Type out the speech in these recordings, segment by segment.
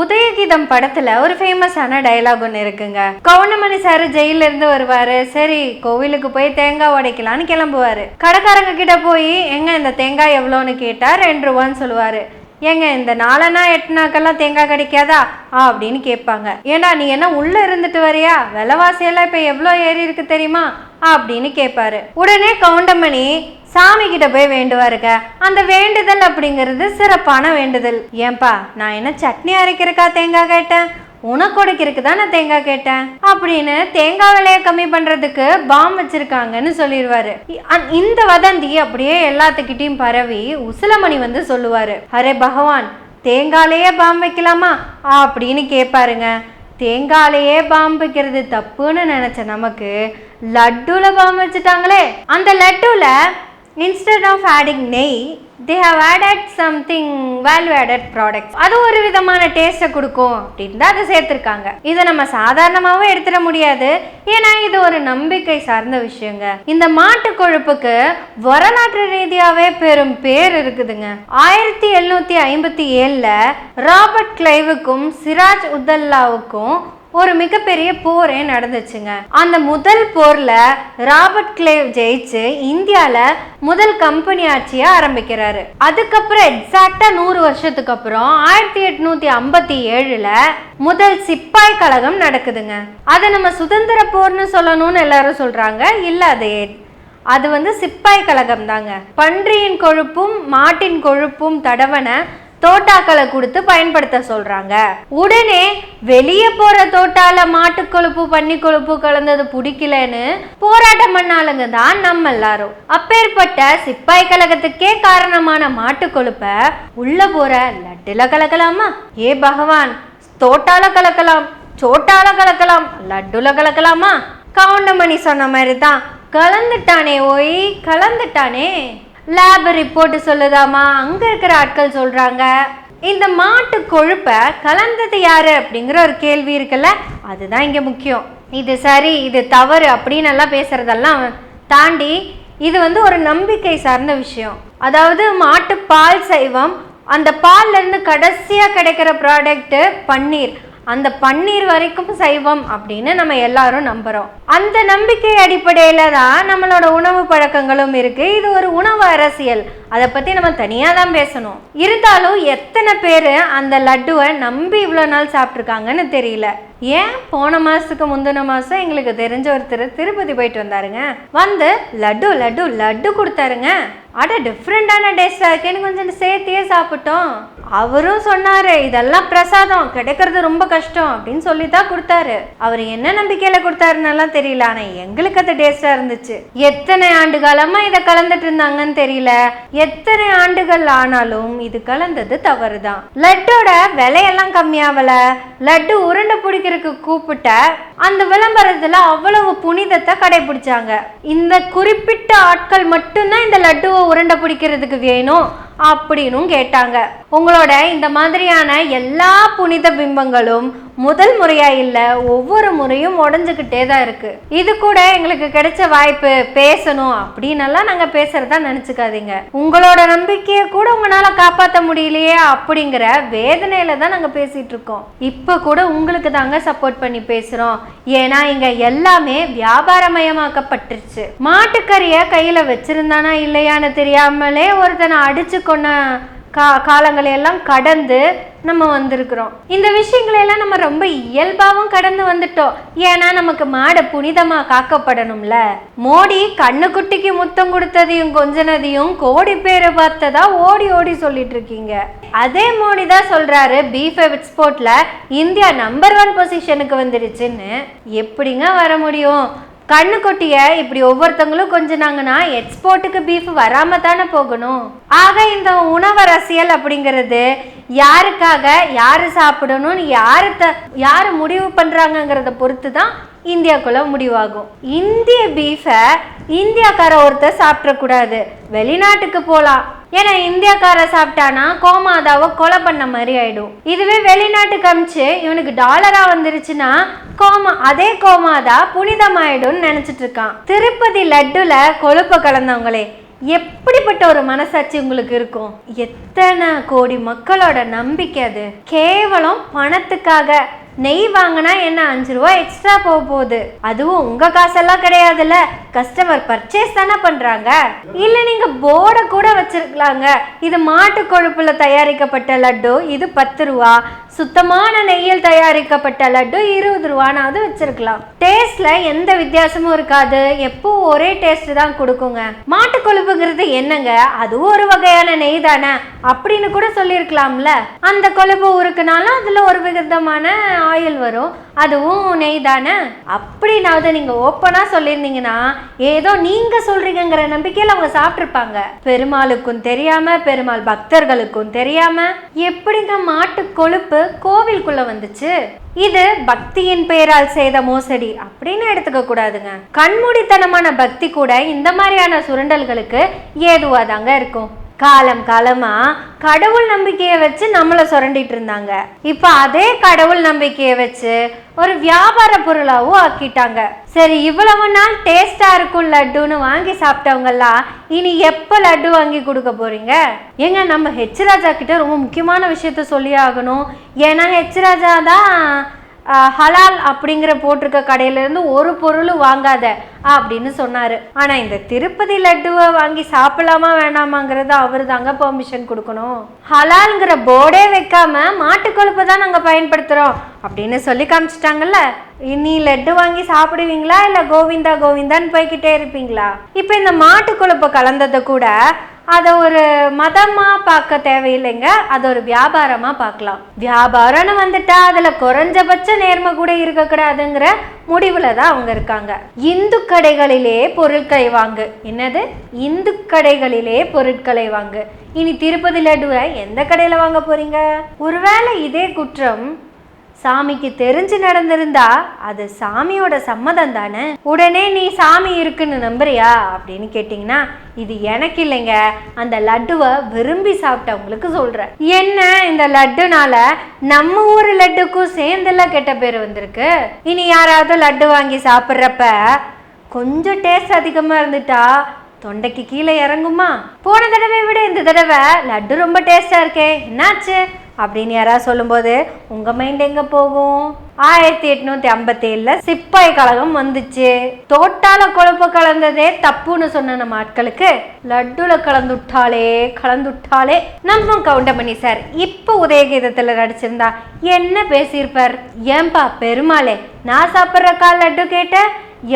உதயகீதம் படத்துல ஒரு ஃபேமஸான டயலாக் ஒன்று இருக்குங்க. கவுண்டமணி சார் ஜெயில இருந்து வருவாரு. சரி கோவிலுக்கு போய் தேங்காய் உடைக்கலான்னு கிளம்புவாரு. கடைக்காரங்க கிட்ட போய் எங்க இந்த தேங்காய் எவ்வளோன்னு கேட்டா ரெண்டு ரூபான்னு சொல்லுவாரு. ஏங்க இந்த நாலனா எட்டுனாக்கெல்லாம் தேங்காய் கிடைக்காதா? அப்படின்னு கேட்பாங்க. ஏண்டா நீ என்ன உள்ள இருந்துட்டு வரியா? விலைவாசியெல்லாம் இப்போ எவ்வளோ ஏறி இருக்கு தெரியுமா? அப்படின்னு கேட்பாரு. உடனே கவுண்டமணி சாமி கிட்ட போய் வேண்டுவாருங்க அந்த வேண்டுதல் அப்படிங்கிறது சிறப்பான வேண்டுதல். ஏன்பா நான் என்ன சட்னி அரைக்கிறக்கா தேங்காய் கேட்டேன்? உனக்கு உடைக்கிறதுக்கு தான் நான் தேங்காய் கேட்டேன்? அப்படின்னு தேங்காய் விலையை கம்மி பண்றதுக்கு பாம் வச்சிருக்காங்கன்னு சொல்லிடுவாரு இந்த வதந்தி அப்படியே எல்லாத்துக்கிட்டையும் பரவி உசிலமணி வந்து சொல்லுவாரு. அரே பகவான் தேங்காயிலேயே பாம் வைக்கலாமா? அப்படின்னு கேட்பாருங்க. தேங்காயிலேயே பாம் வைக்கிறது தப்புன்னு நினைச்ச நமக்கு லட்டுல பாம் வச்சுட்டாங்களே. அந்த லட்டுல instead of adding nei they have added something value added products அது ஒரு விதமான டேஸ்ட்டை கொடுக்கும் அப்படின்னு தான் அதை சேர்த்துருக்காங்க. இதை நம்ம சாதாரணமாகவும் எடுத்துட முடியாது. ஏன்னா இது ஒரு நம்பிக்கை சார்ந்த விஷயங்க. இந்த மாட்டு கொழுப்புக்கு வரலாற்று ரீதியாகவே பெரும் பேர் இருக்குதுங்க. ஆயிரத்தி எழுநூத்தி ஐம்பத்தி ஏழில் ராபர்ட் கிளைவுக்கும் சிராஜ் உதல்லாவுக்கும் ஒரு மிகப்பெரிய போரே நடந்துச்சுங்க. அந்த முதல் போர்ல ராபர்ட் கிளேவ் ஜெயிச்சு இந்தியால முதல் கம்பெனி ஆட்சியை ஆரம்பிக்கிறாரு. அதுக்கப்புறம் எக்ஸாக்டா நூறு வருஷத்துக்கு அப்புறம் ஆயிரத்தி எட்நூத்தி ஐம்பத்தி ஏழுல முதல் சிப்பாய் கழகம் நடக்குதுங்க. அதை நம்ம சுதந்திர போர்னு சொல்லணும்னு எல்லாரும் சொல்றாங்க. இல்ல அது அது வந்து சிப்பாய் கழகம் தாங்க பன்றியின் கொழுப்பும் மாட்டின் கொழுப்பும் தடவன தோட்டாக்களை கொடுத்து பயன்படுத்த சொல்றாங்க. உடனே வெளியே போற தோட்டால மாட்டு கொழுப்பு பன்னி கொழுப்பு கலந்தது பிடிக்கலன்னு போராட்டம் பண்ணாலுங்க தான் நம்ம எல்லாரும். அப்பேற்பட்ட சிப்பாய் கழகத்துக்கே காரணமான மாட்டு கொழுப்பை உள்ள போற லட்டுல கலக்கலாமா? ஏ பகவான் தோட்டால கலக்கலாம் சோட்டால கலக்கலாம் லட்டுல கலக்கலாமா? கவுண்டமணி சொன்ன மாதிரி தான் கலந்துட்டானே ஓய் கலந்துட்டானே. லேப் ரிப்போர்ட் சொல்லுதாமா அங்க இருக்கிற ஆட்கள் சொல்றாங்க இந்த மாட்டு கொழுப்பை கலந்தது யாரு? அப்படிங்கிற ஒரு கேள்வி இருக்குல்ல அதுதான் இங்க முக்கியம். இது சரி இது தவறு அப்படின்னு எல்லாம் பேசுறதெல்லாம் தாண்டி இது வந்து ஒரு நம்பிக்கை சார்ந்த விஷயம். அதாவது மாட்டு பால் சைவம் அந்த பால்லேருந்து கடைசியாக கிடைக்கிற ப்ராடக்ட்டு பன்னீர். அந்த பன்னீர் வரைக்கும் சைவம் அப்படின்னு நம்ம எல்லாரும் நம்புகிறோம் அந்த நம்பிக்கை அடிப்படையில் தான் நம்மளோட உணவு பழக்கங்களும் இருக்குது இது ஒரு உணவு அரசியல். அதை பற்றி நம்ம தனியாக தான் பேசணும். இருந்தாலும் எத்தனை பேர் அந்த லட்டுவை நம்பி இவ்வளோ நாள் சாப்பிட்ருக்காங்கன்னு தெரியல. ஏன்? போன மாதத்துக்கு முந்தின மாதம் எங்களுக்கு தெரிஞ்ச ஒருத்தர் திருப்பதி போயிட்டு வந்தாருங்க. வந்து லட்டு லட்டு லட்டு கொடுத்தாருங்க. அட டிஃப்ரெண்டான டேஸ்டாக இருக்கேன்னு கொஞ்சம் சேர்த்தியே சாப்பிட்டோம். அவரும் சொன்னாரு இதெல்லாம் பிரசாதம் கிடைக்கிறது ரொம்ப கஷ்டம் அப்படின்னு சொல்லி தான் கொடுத்தாரு. அவர் என்ன நம்பிக்கையில் கொடுத்தாருன்னெல்லாம் தெரியும் தெரியல ஆனா எங்களுக்கு அது டேஸ்டா இருந்துச்சு. எத்தனை ஆண்டு காலமா இதை கலந்துட்டு இருந்தாங்கன்னு தெரியல. எத்தனை ஆண்டுகள் ஆனாலும் இது கலந்தது தவறுதான். லட்டோட விலையெல்லாம் கம்மியாவல. லட்டு உருண்டை பிடிக்கிறதுக்கு கூப்பிட்ட அந்த விளம்பரத்துல அவ்வளவு புனிதத்தை கடைபிடிச்சாங்க. இந்த குறிப்பிட்ட ஆட்கள் மட்டும்தான் இந்த லட்டுவை உருண்டை பிடிக்கிறதுக்கு வேணும் அப்படின்னும் கேட்டாங்க. உங்களோட இந்த மாதிரியான எல்லா புனித பிம்பங்களும் முதல் முறையா இல்ல ஒவ்வொரு முறையும் உடஞ்சுக்கிட்டே தான் இருக்கு. இது கூட எங்களுக்கு கிடைச்ச வாய்ப்பு பேசணும் அப்படின்னெல்லாம் நாங்க பேசுறதா நினைச்சுக்காதீங்க. உங்களோட நம்பிக்கையை கூட உங்களால காப்பாற்ற முடியலையே அப்படிங்கிற வேதனையில தான் நாங்க பேசிட்டு இருக்கோம். இப்ப கூட உங்களுக்கு தாங்க சப்போர்ட் பண்ணி பேசுறோம். ஏன்னா இங்க எல்லாமே வியாபாரமயமாக்கப்பட்டுருச்சு. மாட்டுக்கறிய கையில வச்சிருந்தானா இல்லையான்னு தெரியாமலே ஒருத்தனை அடிச்சு கொன்ன கா காலங்களை எல்லாம் கடந்து நம்ம வந்திருக்கிறோம். இந்த விஷயங்களை எல்லாம் நம்ம ரொம்ப இயல்பாகவும் கடந்து வந்துட்டோம். ஏன்னா நமக்கு மாடை புனிதமா காக்கப்படணும்ல. மோடி கண்ணுக்குட்டிக்கு முத்தம் கொடுத்ததையும் கொஞ்சனதையும் கோடி பேரை பார்த்ததா ஓடி ஓடி சொல்லிட்டு இருக்கீங்க அதே மோடி தான் சொல்றாரு பீஃப் எக்ஸ்போர்ட்ல இந்தியா நம்பர் ஒன் பொசிஷனுக்கு வந்துருச்சுன்னு எப்படிங்க வர முடியும்? கண்ணுக்குட்டிய இப்படி ஒவ்வொருத்தங்களும் கொஞ்சினாங்கன்னா எக்ஸ்போர்ட்டுக்கு பீஃப் வராம தானே போகணும். ஆக இந்த உணவு அரசியல் அப்படிங்கிறது யாருக்காக யாரு சாப்பிடணும்னு யாரு த யாரு முடிவு பண்றாங்கிறத பொறுத்து தான் இந்தியாக்குள்ள முடிவாகும். இந்திய பீஃபை இந்தியாக்கார ஒருத்தர் சாப்பிடக்கூடாது. வெளிநாட்டுக்கு போகலாம் ஏன்னா இந்தியாக்கார சாப்பிட்டானா கோமாதாவை கொலை பண்ண மாதிரி ஆயிடும். இதுவே வெளிநாட்டுக்கு அமிச்சு இவனுக்கு டாலரா வந்துருச்சுன்னா கோமா அதே கோமாதா புனிதமாயிடும்னு நினைச்சிட்டு இருக்கான். திருப்பதி லட்டுல கொழுப்ப கலந்தவங்களே எப்படிப்பட்ட ஒரு மனசாட்சி உங்களுக்கு இருக்கும்? எத்தனை கோடி மக்களோட நம்பிக்கை அது? கேவலம் பணத்துக்காக நெய் வாங்கினா என்ன அஞ்சு ரூபா எக்ஸ்ட்ரா போக போகுது. அதுவும் உங்க காசெல்லாம் கிடையாதுல்ல. கஸ்டமர் பர்ச்சேஸ் தானே பண்றாங்க. இல்ல நீங்க போர்டை கூட வச்சிருக்கலாங்க. இது மாட்டு கொழுப்புல தயாரிக்கப்பட்ட லட்டு இது பத்து ரூபா. சுத்தமான நெய்யில் தயாரிக்கப்பட்ட லட்டு இருபது ரூபானாவது வச்சிருக்கலாம். டேஸ்ட்ல எந்த வித்தியாசமும் இருக்காது. எப்போ ஒரே டேஸ்ட் தான் கொடுக்குங்க. மாட்டு கொழுப்புங்கிறது என்னங்க? அதுவும் ஒரு வகையான நெய் தானே. அப்படின்னு கூட சொல்லியிருக்கலாம்ல. அந்த கொழுப்பு உருக்குனாலும் அதுல ஒரு விதமான ஆயில் வரும். அதுவும் நெய் தானே? அப்படின்னாவது நீங்க ஓப்பனா சொல்லியிருந்தீங்கன்னா ஏதோ நீங்க சொல்றீங்கிற நம்பிக்கையில அவங்க சாப்பிட்ருப்பாங்க பெருமாளுக்கும் தெரியாம பெருமாள் பக்தர்களுக்கும் தெரியாம எப்படிங்க மாட்டு கொழுப்பு கோவிலுக்குள்ள வந்துச்சு? இது பக்தியின் பெயரால் செய்த மோசடி அப்படின்னு எடுத்துக்க கூடாதுங்க. கண்மூடித்தனமான பக்தி கூட இந்த மாதிரியான சுரண்டல்களுக்கு ஏதுவாதாங்க இருக்கும். காலம் காலமா கடவுள் நம்பிக்கையை வச்சு நம்மளை சுரண்டிட்டு இருந்தாங்க. இப்போ அதே கடவுள் நம்பிக்கையை வச்சு ஒரு வியாபார பொருளாகவும் ஆக்கிட்டாங்க. சரி இவ்வளவு நாள் டேஸ்டா இருக்கும் லட்டுன்னு வாங்கி சாப்பிட்டவங்கெல்லாம் இனி எப்போ லட்டு வாங்கி கொடுக்க போறீங்க? ஏங்க நம்ம ஹெச் ராஜா கிட்ட ரொம்ப முக்கியமான விஷயத்த சொல்லி ஆகணும். ஏன்னா ஹெச் ராஜா தான் ஹலால் அப்படிங்கிற போட்டிருக்க கடையிலேருந்து ஒரு பொருளும் வாங்காத அப்படின்னு சொன்னார். ஆனால் இந்த திருப்பதி லட்டுவை வாங்கி சாப்பிடலாமா வேணாமாங்கிறது அவர் தாங்க பெர்மிஷன் கொடுக்கணும். ஹலால்ங்கிற போர்டே வைக்காம மாட்டுக்கொழுப்பு தான் நாங்கள் பயன்படுத்துகிறோம் அப்படின்னு சொல்லி காமிச்சிட்டாங்கல்ல? இனி லட்டு வாங்கி சாப்பிடுவீங்களா? இல்லை கோவிந்தா கோவிந்தான்னு போய்கிட்டே இருப்பீங்களா? இப்போ இந்த மாட்டுக்கொழுப்பை கலந்ததை கூட அதை ஒரு மதமாக பார்க்க தேவையில்லைங்க. அதை ஒரு வியாபாரமாக பார்க்கலாம். வியாபாரம்னு வந்துட்டா அதில் குறைஞ்சபட்ச நேர்மை கூட இருக்கக்கூடாதுங்கிற முடிவில் தான் அவங்க இருக்காங்க. இந்து கடைகளிலே பொருட்களை வாங்கு. என்னது? இந்து கடைகளிலே பொருட்களை வாங்கு. இனி திருப்பதி லட்டுவை எந்த கடையில் வாங்க போறீங்க? ஒருவேளை இதே குற்றம் சாமிக்கு தெரிஞ்சு நடந்திருந்தா அது சாமியோட சம்மதம் தானே? உடனே நீ சாமி இருக்குன்னு நம்புறியா? அப்படின்னு கேட்டிங்கன்னா இது எனக்கு இல்லைங்க. அந்த லட்டுவை விரும்பி சாப்பிட்டவங்களுக்கு சொல்கிறேன் என்ன இந்த லட்டுனால? நம்ம ஊர் லட்டுக்கும் சேர்ந்தெல்லாம் கெட்ட பேர் வந்திருக்கு. இனி யாராவது லட்டு வாங்கி சாப்பிட்றப்ப கொஞ்சம் டேஸ்ட் அதிகமாக இருந்துட்டா தொண்டைக்கு கீழே இறங்குமா? போன தடவை விட இந்த தடவை லட்டு ரொம்ப டேஸ்டாக இருக்கே. என்னாச்சு? அப்படின்னு யாராவது சொல்லும்போது உங்கள் மைண்ட் எங்கே போகும்? ஆயிரத்தி எட்நூத்தி ஐம்பத்தி ஏழில் சிப்பாய் கழகம் வந்துச்சு. தோட்டால குழப்ப கலந்ததே தப்புன்னு சொன்ன நம்ம ஆட்களுக்கு லட்டுல கலந்துட்டாலே கலந்துட்டாலே. நம்ம கவுண்டமணி சார் இப்போ உதயகீதத்தில் நடிச்சிருந்தா என்ன பேசியிருப்பார்? ஏன்பா பெருமாளே நான் சாப்பிட்ற கால் லட்டு கேட்ட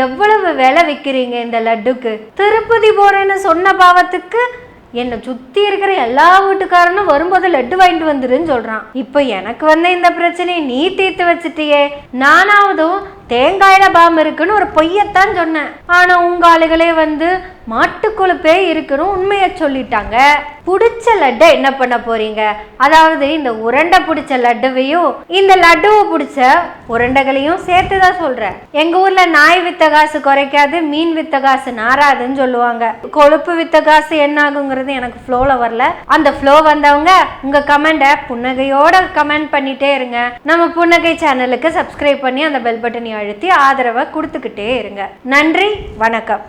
எவ்வளவு விலை விற்கிறீங்க இந்த லட்டுக்கு? திருப்பதி போறேன்னு சொன்ன பாவத்துக்கு என்னை சுற்றி இருக்கிற எல்லா வீட்டுக்காரனும் வரும்போது லட்டு வாங்கிட்டு வந்துருன்னு சொல்கிறான் இப்போ எனக்கு வந்த இந்த பிரச்சனையை நீ தீர்த்து வச்சுட்டியே. நானாவதும் தேங்காயில பாம் இருக்குன்னு ஒரு பொய்யத்தான் சொன்னேன். ஆனா உங்க ஆளுகளே வந்து மாட்டுக்கொழுப்பே இருக்குன்னு உண்மையை சொல்லிட்டாங்க. புடிச்ச லட்டை என்ன பண்ண போறீங்க? அதாவது இந்த உருண்டை பிடிச்ச லட்டுவையும் இந்த லட்டுவை பிடிச்ச உருண்டைகளையும் சேர்த்து தான் சொல்றேன். எங்க ஊர்ல நாய் வித்த காசு குறைக்காது மீன் வித்த காசு நாராதுன்னு சொல்லுவாங்க. கொழுப்பு வித்த காசு என்ன ஆகுங்கிறது எனக்கு ஃப்ளோல வரல. அந்த ஃப்ளோ வந்தவங்க உங்க கமெண்டை புன்னகையோட கமெண்ட் பண்ணிட்டே இருங்க. நம்ம புன்னகை சேனலுக்கு சப்ஸ்கிரைப் பண்ணி அந்த பெல் பட்டனை அழுத்தி ஆதரவை கொடுத்துக்கிட்டே இருங்க. நன்றி வணக்கம்.